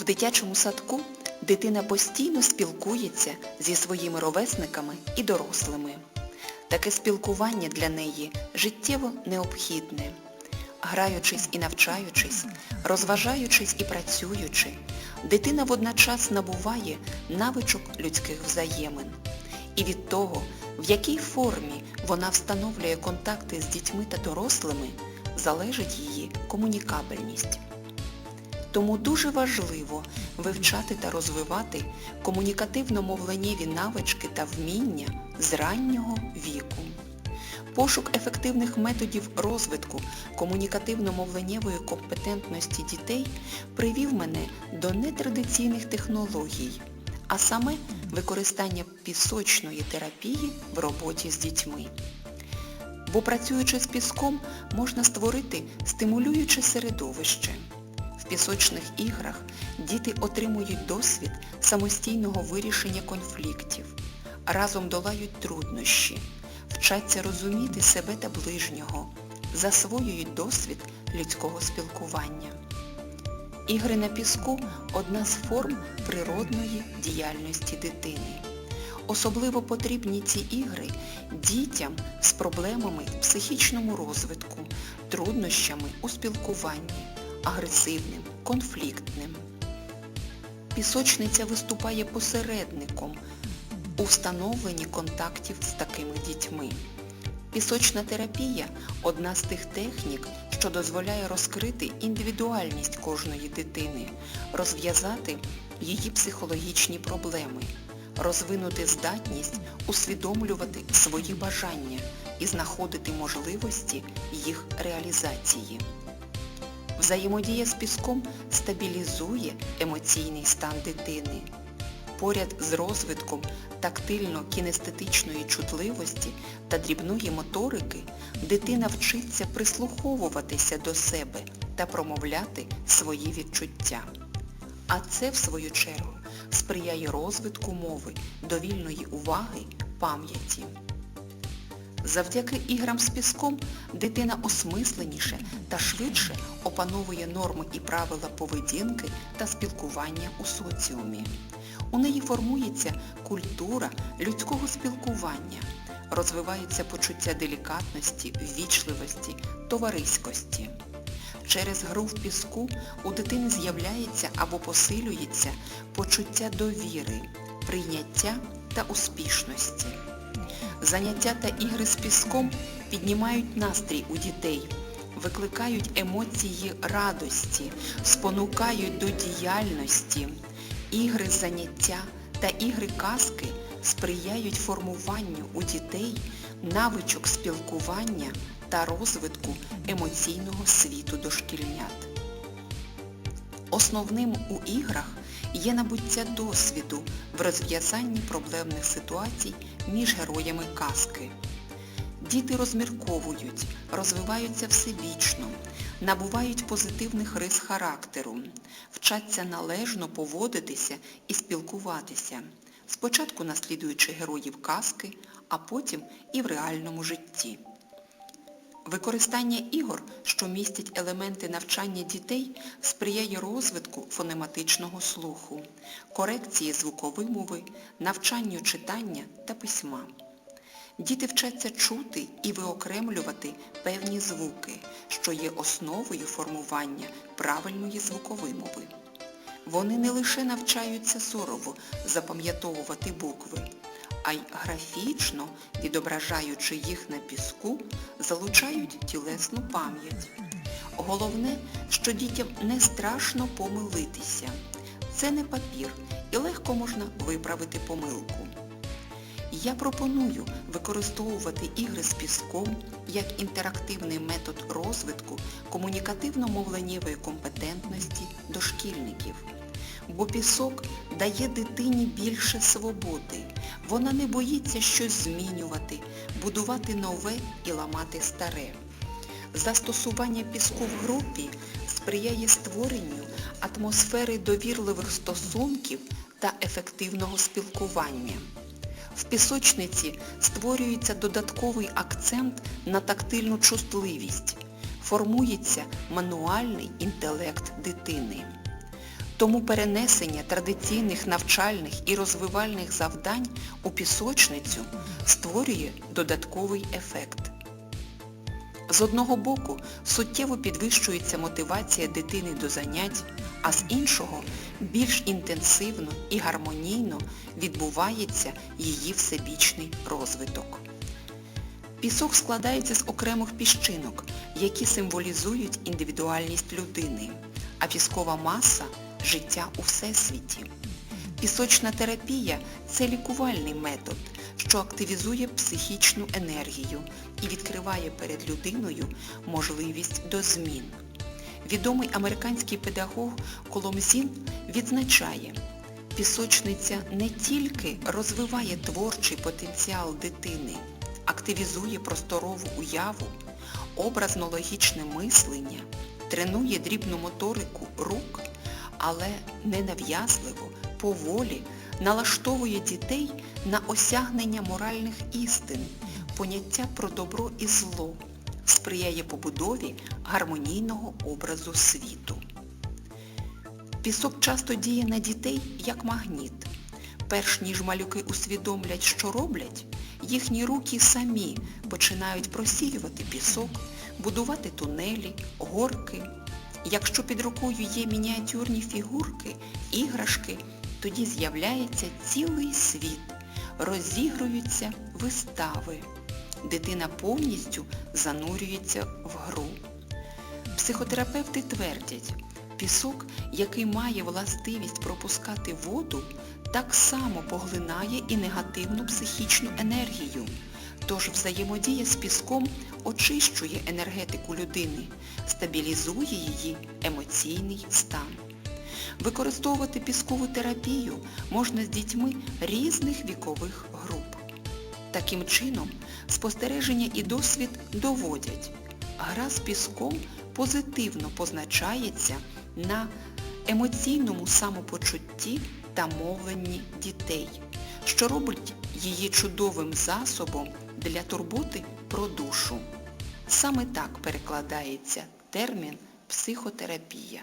В дитячому садку дитина постійно спілкується зі своїми ровесниками і дорослими. Таке спілкування для неї життєво необхідне. Граючись і навчаючись, розважаючись і працюючи, дитина водночас набуває навичок людських взаємин. І від того, в якій формі вона встановлює контакти з дітьми та дорослими, залежить її комунікабельність. Тому дуже важливо вивчати та розвивати комунікативно-мовленнєві навички та вміння з раннього віку. Пошук ефективних методів розвитку комунікативно-мовленнєвої компетентності дітей привів мене до нетрадиційних технологій, а саме використання пісочної терапії в роботі з дітьми. Бо працюючи з піском, можна створити стимулююче середовище. Пісочних іграх діти отримують досвід самостійного вирішення конфліктів, разом долають труднощі, вчаться розуміти себе та ближнього, засвоюють досвід людського спілкування. Ігри на піску – одна з форм природної діяльності дитини. Особливо потрібні ці ігри дітям з проблемами в психічному розвитку, труднощами у спілкуванні, агресивним, конфліктним. Пісочниця виступає посередником у встановленні контактів з такими дітьми. Пісочна терапія – одна з тих технік, що дозволяє розкрити індивідуальність кожної дитини, розв'язати її психологічні проблеми, розвинути здатність усвідомлювати свої бажання і знаходити можливості їх реалізації. Взаємодія з піском стабілізує емоційний стан дитини. Поряд з розвитком тактильно-кінестетичної чутливості та дрібної моторики дитина вчиться прислуховуватися до себе та промовляти свої відчуття. А це, в свою чергу, сприяє розвитку мови, довільної уваги, пам'яті. Завдяки іграм з піском дитина осмисленіше та швидше опановує норми і правила поведінки та спілкування у соціумі. У неї формується культура людського спілкування, розвиваються почуття делікатності, ввічливості, товариськості. Через гру в піску у дитини з'являється або посилюється почуття довіри, прийняття та успішності. Заняття та ігри з піском піднімають настрій у дітей, викликають емоції радості, спонукають до діяльності. Ігри заняття та ігри казки сприяють формуванню у дітей навичок спілкування та розвитку емоційного світу дошкільнят. Основним у іграх є набуття досвіду в розв'язанні проблемних ситуацій між героями казки. Діти розмірковують, розвиваються всебічно, набувають позитивних рис характеру, вчаться належно поводитися і спілкуватися, спочатку наслідуючи героїв казки, а потім і в реальному житті. Використання ігор, що містять елементи навчання дітей, сприяє розвитку фонематичного слуху, корекції звуковимови, навчанню читання та письма. Діти вчаться чути і виокремлювати певні звуки, що є основою формування правильної звуковимови. Вони не лише навчаються сорово запам'ятовувати букви, а й графічно, відображаючи їх на піску, залучають тілесну пам'ять. Головне, що дітям не страшно помилитися. Це не папір і легко можна виправити помилку. Я пропоную використовувати ігри з піском як інтерактивний метод розвитку комунікативно-мовленнєвої компетентності дошкільників. Бо пісок дає дитині більше свободи. Вона не боїться щось змінювати, будувати нове і ламати старе. Застосування піску в групі сприяє створенню атмосфери довірливих стосунків та ефективного спілкування. В пісочниці створюється додатковий акцент на тактильну чутливість, формується мануальний інтелект дитини. Тому перенесення традиційних навчальних і розвивальних завдань у пісочницю створює додатковий ефект. З одного боку, суттєво підвищується мотивація дитини до занять, а з іншого, більш інтенсивно і гармонійно відбувається її всебічний розвиток. Пісок складається з окремих піщинок, які символізують індивідуальність людини, а піскова маса – життя у всесвіті. Пісочна терапія – це лікувальний метод, що активізує психічну енергію і відкриває перед людиною можливість до змін. Відомий американський педагог Коломзін відзначає, пісочниця не тільки розвиває творчий потенціал дитини, активізує просторову уяву, образно-логічне мислення, тренує дрібну моторику рук, але ненав'язливо, поволі налаштовує дітей на осягнення моральних істин, поняття про добро і зло, сприяє побудові гармонійного образу світу. Пісок часто діє на дітей як магніт. Перш ніж малюки усвідомлять, що роблять, їхні руки самі починають просіювати пісок, будувати тунелі, горки. Якщо під рукою є мініатюрні фігурки, іграшки, тоді з'являється цілий світ, розігруються вистави. Дитина повністю занурюється в гру. Психотерапевти твердять, пісок, який має властивість пропускати воду, так само поглинає і негативну психічну енергію. Тож взаємодія з піском очищує енергетику людини, стабілізує її емоційний стан. Використовувати піскову терапію можна з дітьми різних вікових груп. Таким чином, спостереження і досвід доводять, гра з піском позитивно позначається на емоційному самопочутті та мовленні дітей, що робить її чудовим засобом для турботи про душу. Саме так перекладається термін психотерапія.